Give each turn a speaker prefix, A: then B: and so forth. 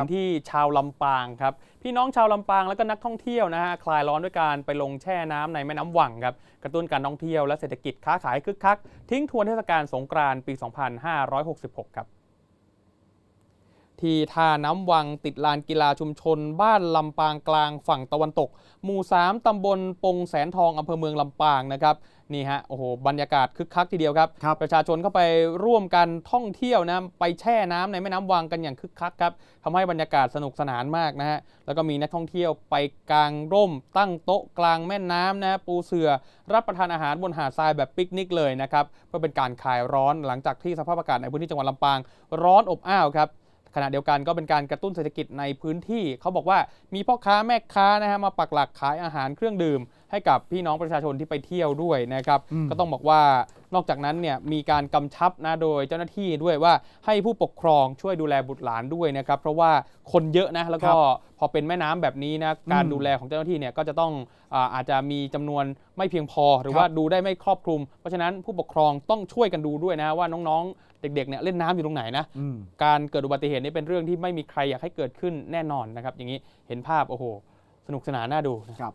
A: มือนที่ชาวลำปางครับพี่น้องชาวลำปางแล้วก็นักท่องเที่ยวนะฮะคลายร้อนด้วยการไปลงแช่น้ำในแม่น้ำวังครับกระตุ้นการท่องเที่ยวและเศรษฐกิจค้าขายคึกคัก ทิ้งทวนเทศกาลสงกรานต์ปี 2566 ครับ ที่ท่าน้ำวังติดลานกีฬาชุมชน บ้านลำปางกลางฝั่งตะวันตก หมู่ 3 ตำบลปงแสนทองอำเภอเมืองลำปางนะครับนี่ฮะโอ้โหบรรยากาศคึกคักทีเดียวครับ
B: ครับ
A: ประชาชนเข้าไปร่วมกันท่องเที่ยวนะไปแช่น้ำในแม่น้ำวังกันอย่างคึกคักครับทำให้บรรยากาศสนุกสนานมากนะฮะแล้วก็มีนักท่องเที่ยวไปกางร่ม ตั้งโต๊ะกลางแม่น้ำนะปูเสือ รับประทานอาหารบนหาดทรายแบบปิกนิกเลยนะครับเพื่อเป็นการคลายร้อนหลังจากที่สภาพอากาศในพื้นที่จังหวัดลำปาง ร้อนอบอ้าวครับ ขณะเดียวกันก็เป็นการกระตุ้นเศรษฐกิจในพื้นที่ เขาบอกว่ามีพ่อค้าแม่ค้านะฮะมาปักหลักขายอาหารเครื่องดื่ม ให้กับพี่น้องประชาชนที่ไปเที่ยวด้วยนะครับ
B: อืม
A: ก็ต้องบอกว่า นอกจากนั้นเนี่ยมีการกำชับนะโดยเจ้าหน้าที่ด้วยว่าให้ผู้ปกครองช่วยดูแลบุตรหลานด้วยนะครับ เพราะว่าคนเยอะนะแล้วก็พอเป็นแม่น้ำแบบนี้นะการ
B: อืม
A: ดูแลของเจ้าหน้าที่เนี่ยก็จะต้องอาอาจจะมีจำนวนไม่เพียงพอ หรือ
B: ครับ
A: ว่าดูได้ไม่ครอบคลุม เพราะฉะนั้นผู้ปกครองต้องช่วยกันดูด้วยนะว่าน้องๆ เด็กๆเนี่ยเล่นน้ำอยู่ตรงไหนนะ
B: อืม
A: การเกิดอุบัติเหตุนี่เป็นเรื่องที่ไม่มีใครอยากให้เกิดขึ้นแน่นอนนะครับ อย่างนี้เห็นภาพโอ้โห สนุกสนานน่าดูนะ
B: ครับ